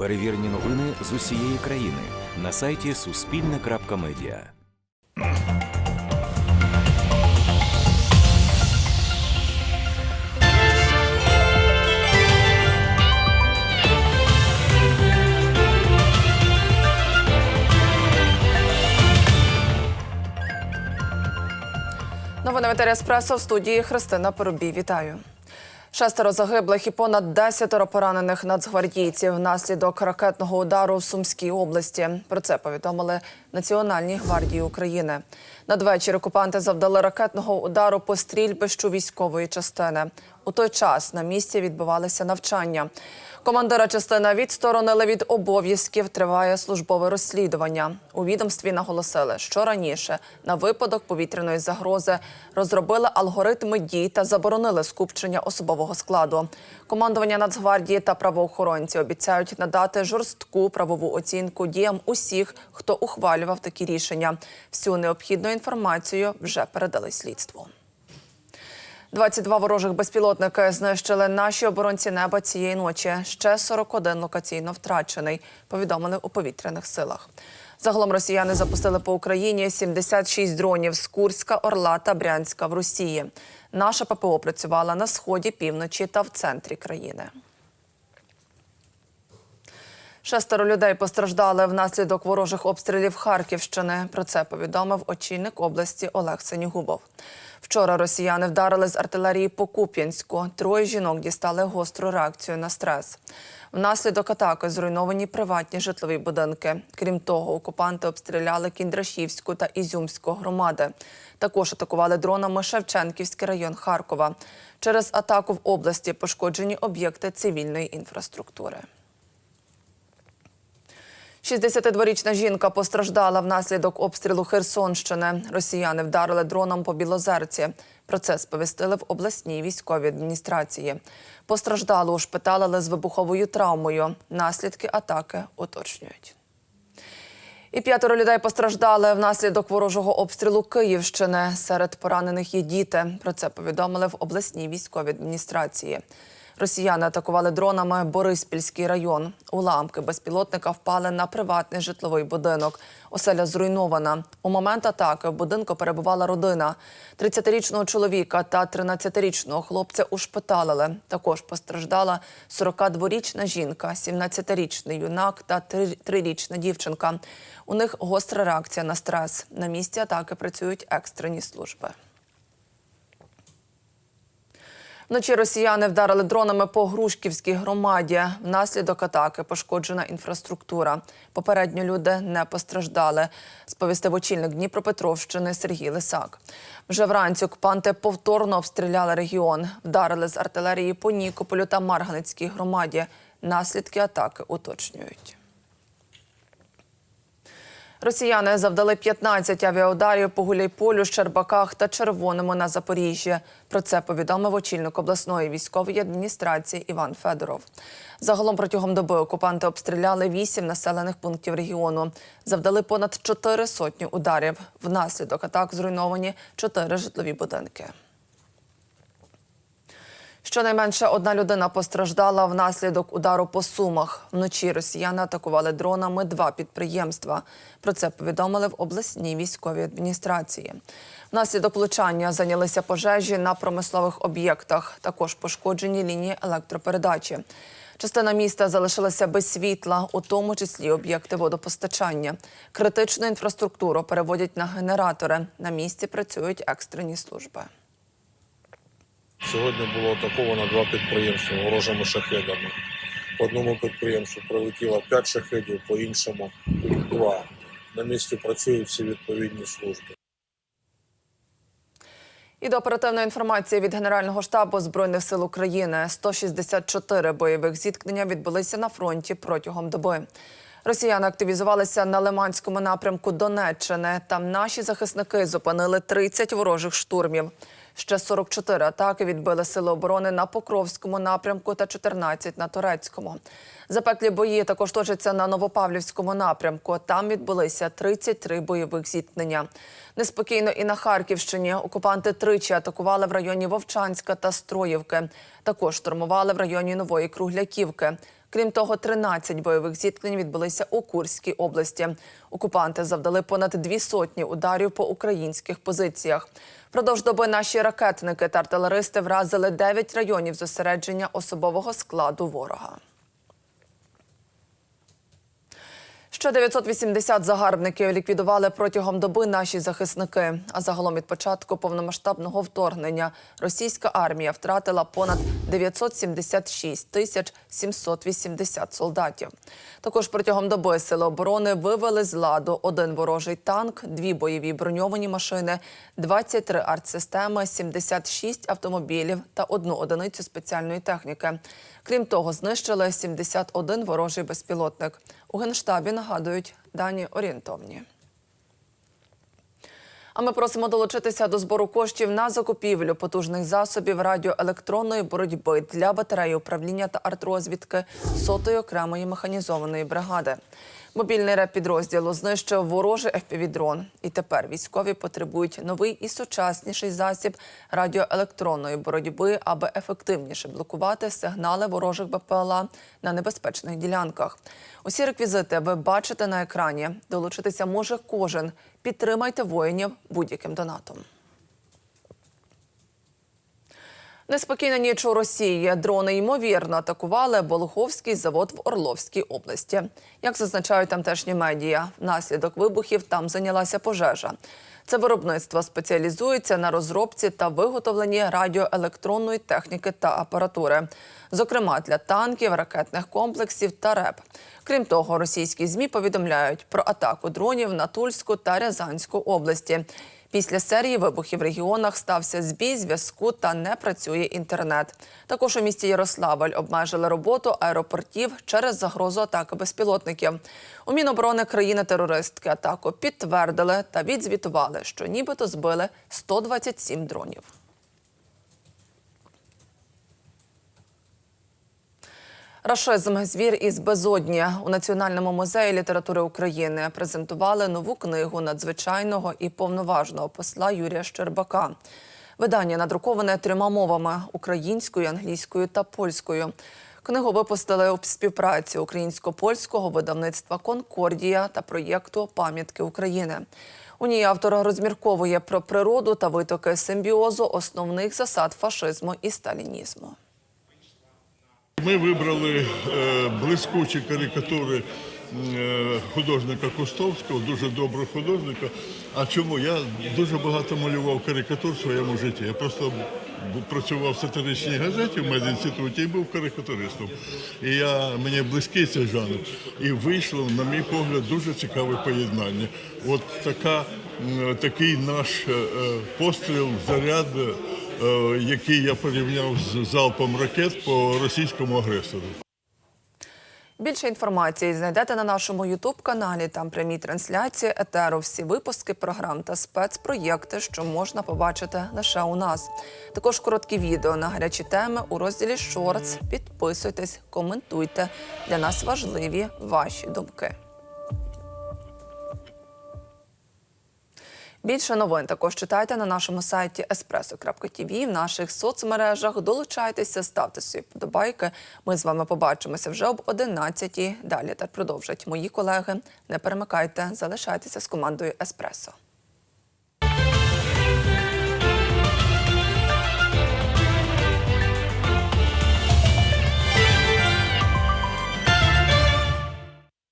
Перевірені новини з усієї країни на сайті Суспільне.Медіа. Новини в «Еспресо» в студії Христина Поробій. Вітаю. Шестеро загиблих і понад десятеро поранених нацгвардійців внаслідок ракетного удару в Сумській області. Про це повідомили Національній гвардії України. Надвечір окупанти завдали ракетного удару по стрільбищу військової частини. У той час на місці відбувалися навчання. Командира частини відсторонили від обов'язків. Триває службове розслідування. У відомстві наголосили, що раніше на випадок повітряної загрози розробили алгоритми дій та заборонили скупчення особового складу. Командування Нацгвардії та правоохоронці обіцяють надати жорстку правову оцінку діям усіх, хто ухвалював такі рішення. Всю необхідну інформацію вже передали слідству. 22 ворожих безпілотники знищили наші оборонці неба цієї ночі. Ще 41 локаційно втрачений. Повідомили у повітряних силах. Загалом росіяни запустили по Україні 76 дронів з Курська, Орла та Брянська в Росії. Наша ППО працювала на сході, півночі та в центрі країни. Шестеро людей постраждали внаслідок ворожих обстрілів Харківщини. Про це повідомив очільник області Олег Сенігубов. Вчора росіяни вдарили з артилерії по Куп'янську. Троє жінок дістали гостру реакцію на стрес. Внаслідок атаки зруйновані приватні житлові будинки. Крім того, окупанти обстріляли Кіндрашівську та Ізюмську громади. Також атакували дронами Шевченківський район Харкова. Через атаку в області пошкоджені об'єкти цивільної інфраструктури. 62-річна жінка постраждала внаслідок обстрілу Херсонщини. Росіяни вдарили дроном по Білозерці. Про це сповістили в обласній військовій адміністрації. Постраждалу ушпиталили з вибуховою травмою. Наслідки атаки уточнюють. І п'ятеро людей постраждали внаслідок ворожого обстрілу Київщини. Серед поранених є діти. Про це повідомили в обласній військовій адміністрації. Росіяни атакували дронами Бориспільський район. Уламки безпілотника впали на приватний житловий будинок. Оселя зруйнована. У момент атаки в будинку перебувала родина. 30-річного чоловіка та 13-річного хлопця ушпиталили. Також постраждала 42-річна жінка, 17-річний юнак та 3-річна дівчинка. У них гостра реакція на стрес. На місці атаки працюють екстрені служби. Вночі росіяни вдарили дронами по Грушківській громаді. Внаслідок атаки пошкоджена інфраструктура. Попередньо люди не постраждали. Сповістив очільник Дніпропетровщини Сергій Лисак. Вже вранці окупанти повторно обстріляли регіон. Вдарили з артилерії по Нікополю та Марганецькій громаді. Наслідки атаки уточнюють. Росіяни завдали 15 авіаударів по Гуляйполю, Щербаках та Червоному на Запоріжжі. Про це повідомив очільник обласної військової адміністрації Іван Федоров. Загалом протягом доби окупанти обстріляли 8 населених пунктів регіону. Завдали понад 4 сотні ударів. Внаслідок атак зруйновані 4 житлові будинки. Щонайменше одна людина постраждала внаслідок удару по сумах. Вночі росіяни атакували дронами два підприємства. Про це повідомили в обласній військовій адміністрації. Внаслідок влучання зайнялися пожежі на промислових об'єктах. Також пошкоджені лінії електропередачі. Частина міста залишилася без світла, у тому числі об'єкти водопостачання. Критичну інфраструктуру переводять на генератори. На місці працюють екстрені служби. Сьогодні було атаковано два підприємства ворожими шахедами. По одному підприємству прилетіло 5 шахедів, по іншому 2. На місці працюють всі відповідні служби. І до оперативної інформації від Генерального штабу Збройних сил України 164 бойових зіткнення відбулися на фронті протягом доби. Росіяни активізувалися на Лиманському напрямку Донеччини. Там наші захисники зупинили 30 ворожих штурмів. Ще 44 атаки відбили сили оборони на Покровському напрямку та 14 на Турецькому. Запеклі бої також точаться на Новопавлівському напрямку. Там відбулися 33 бойових зіткнення. Неспокійно і на Харківщині окупанти тричі атакували в районі Вовчанська та Строївки. Також штурмували в районі Нової Кругляківки. Крім того, 13 бойових зіткнень відбулися у Курській області. Окупанти завдали понад дві сотні ударів по українських позиціях. Впродовж доби наші ракетники та артилеристи вразили 9 районів зосередження особового складу ворога. Ще 980 загарбників ліквідували протягом доби наші захисники. А загалом від початку повномасштабного вторгнення російська армія втратила понад 976 тисяч 780 солдатів. Також протягом доби сили оборони вивели з ладу один ворожий танк, дві бойові броньовані машини, 23 артсистеми, 76 автомобілів та одну одиницю спеціальної техніки. Крім того, знищили 71 ворожий безпілотник. У генштабі нагадують дані орієнтовні. А ми просимо долучитися до збору коштів на закупівлю потужних засобів радіоелектронної боротьби для батареї управління та артрозвідки сотої окремої механізованої бригади. Мобільний реп-підрозділу знищив ворожий FPV-дрон. І тепер військові потребують новий і сучасніший засіб радіоелектронної боротьби, аби ефективніше блокувати сигнали ворожих БПЛА на небезпечних ділянках. Усі реквізити ви бачите на екрані. Долучитися може кожен. Підтримайте воїнів будь-яким донатом. Неспокійна ніч у Росії. Дрони ймовірно атакували Болоховський завод в Орловській області. Як зазначають тамтешні медіа, внаслідок вибухів там зайнялася пожежа. Це виробництво спеціалізується на розробці та виготовленні радіоелектронної техніки та апаратури, зокрема для танків, ракетних комплексів та РЕП. Крім того, російські змі повідомляють про атаку дронів на Тульську та Рязанську області. Після серії вибухів в регіонах стався збій зв'язку та не працює інтернет. Також у місті Ярославль обмежили роботу аеропортів через загрозу атаки безпілотників. У Міноборони країни-терористки атаку підтвердили та відзвітували, що нібито збили 127 дронів. Рашизм звір із безодні у Національному музеї літератури України презентували нову книгу надзвичайного і повноважного посла Юрія Щербака. Видання надруковане трьома мовами українською, англійською та польською. Книгу випустили у співпраці українсько-польського видавництва Конкордія та проєкту Пам'ятки України. У ній автор розмірковує про природу та витоки симбіозу основних засад фашизму і сталінізму. Ми вибрали е, блискучі карикатури е, художника Кустовського, дуже доброго художника. А чому? Я дуже багато малював карикатур в своєму житті. Я просто працював в сатиричній газеті в медінституті і був карикатуристом. І я, мені близький цей жанр. І вийшло, на мій погляд, дуже цікаве поєднання. От така, такий наш е, постріл, заряд. Е, який я порівняв з залпом ракет по російському агресору. Більше інформації знайдете на нашому Ютуб-каналі. Там прямі трансляції етеру, всі випуски програм та спецпроєкти, що можна побачити лише у нас. Також короткі відео на гарячі теми у розділі Шортс. Підписуйтесь, коментуйте. Для нас важливі ваші думки. Більше новин також читайте на нашому сайті espresso.tv, в наших соцмережах. Долучайтеся, ставте свої подобайки. Ми з вами побачимося вже об 11 Далі та продовжать мої колеги. Не перемикайте, залишайтеся з командою Еспресо.